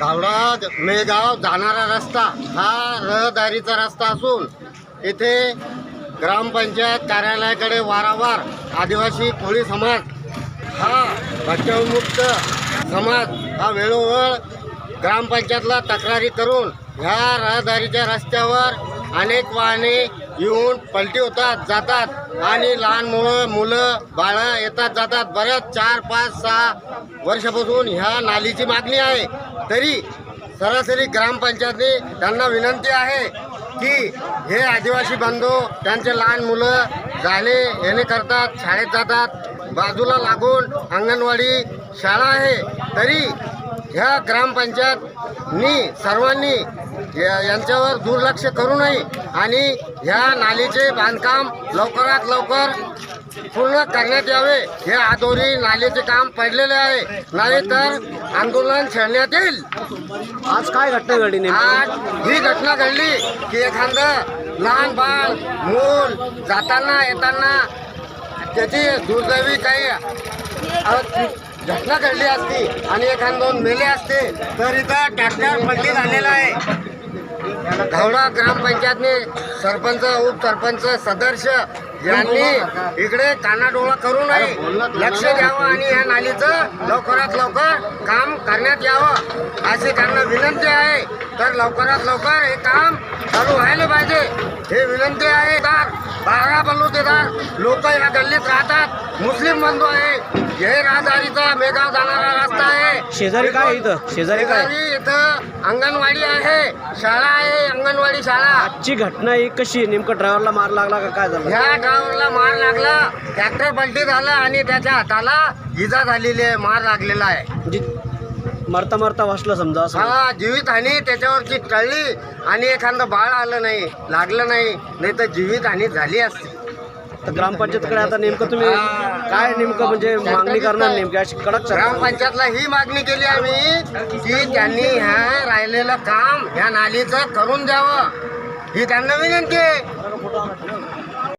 कावडा मेगाव जाणारा रस्ता हा रहदारीचा रस्ता असून येथे ग्रामपंचायत कार्यालयाकडे वारंवार आदिवासी कोळी समाज हा भटक्यामुक्त समाज हा वेळोवेळ ग्रामपंचायतला तक्रारी करून ह्या रहदारीच्या रस्त्यावर अनेक वाहने येऊन पलटी होतात जातात आणि लहान मुलं मुलं बाळं येतात जातात. बऱ्याच चार पाच सहा वर्षापासून ह्या नालीची मागणी आहे. तरी सरासरी ग्रामपंचायतने त्यांना विनंती आहे की हे आदिवासी बांधव त्यांचे लहान मुलं झाले येणे करतात शाळेत जातात बाजूला लागून अंगणवाडी शाळा आहे. तरी ह्या ग्रामपंचायतनी सर्वांनी यांच्यावर दुर्लक्ष करू नये आणि ह्या नालीचे बांधकाम लवकरात लवकर पूर्ण करण्यात यावे. हे आदोरी नालीचे काम पडलेले आहे. नाही तर आंदोलन छेडण्यात येईल. आज काय घटना घडली नेमकी? आज ही घटना घडली की एखादं लहान बाळ मूल जाताना येताना त्याची दुर्दैवी काही घटना घडली असती आणि एखाद दोन मेले असते तर इथं ट्रॅक्टर पलटी झालेला आहे. घावडा ग्रामपंचायतने सरपंच उपसरपंच सदस्य यांनी इकडे कानाडोळा करू नये. लक्ष द्यावं आणि या नालीचं लवकरात लवकर काम करण्यात यावं अशी त्यांना विनंती आहे. तर लवकरात लवकर हे काम चालू व्हायला पाहिजे. हे विनंती आहे दार बारा बलुतेदार लोक या गल्लीत राहतात. मुस्लिम बंधू आहे. हे राहदारीचा मेगाव जाणारा रस्ता आहे. शेजारी काय आहे इथं? शेजारी काय? शेजारी इथं अंगणवाडी आहे. शाळा आहे. अंगणवाडी शाळा. आजची घटना ही कशी? नेमकं ड्रायव्हरला मार लागला का काय झालं? ह्या ड्रायव्हरला मार लागला. ट्रॅक्टर पलटी झाला आणि त्याच्या हाताला इजा झालेली आहे. मार लागलेला आहे. म्हणजे मरता मरता वाचलं समजा असं. हा जीवितहानी त्याच्यावरची टळली आणि एखादं बाळ आलं नाही लागलं नाही नाही तर जीवितहानी झाली असती. तर ग्रामपंचायतकडे आता नेमकं तुम्ही काय नेमकं म्हणजे मागणी करणार नेमकी? अशी कडक ग्रामपंचायतला ही मागणी केली आम्ही की त्यांनी ह्या राहिलेलं काम ह्या नालीचं करून द्यावं. ही त्यांना विनंती आहे.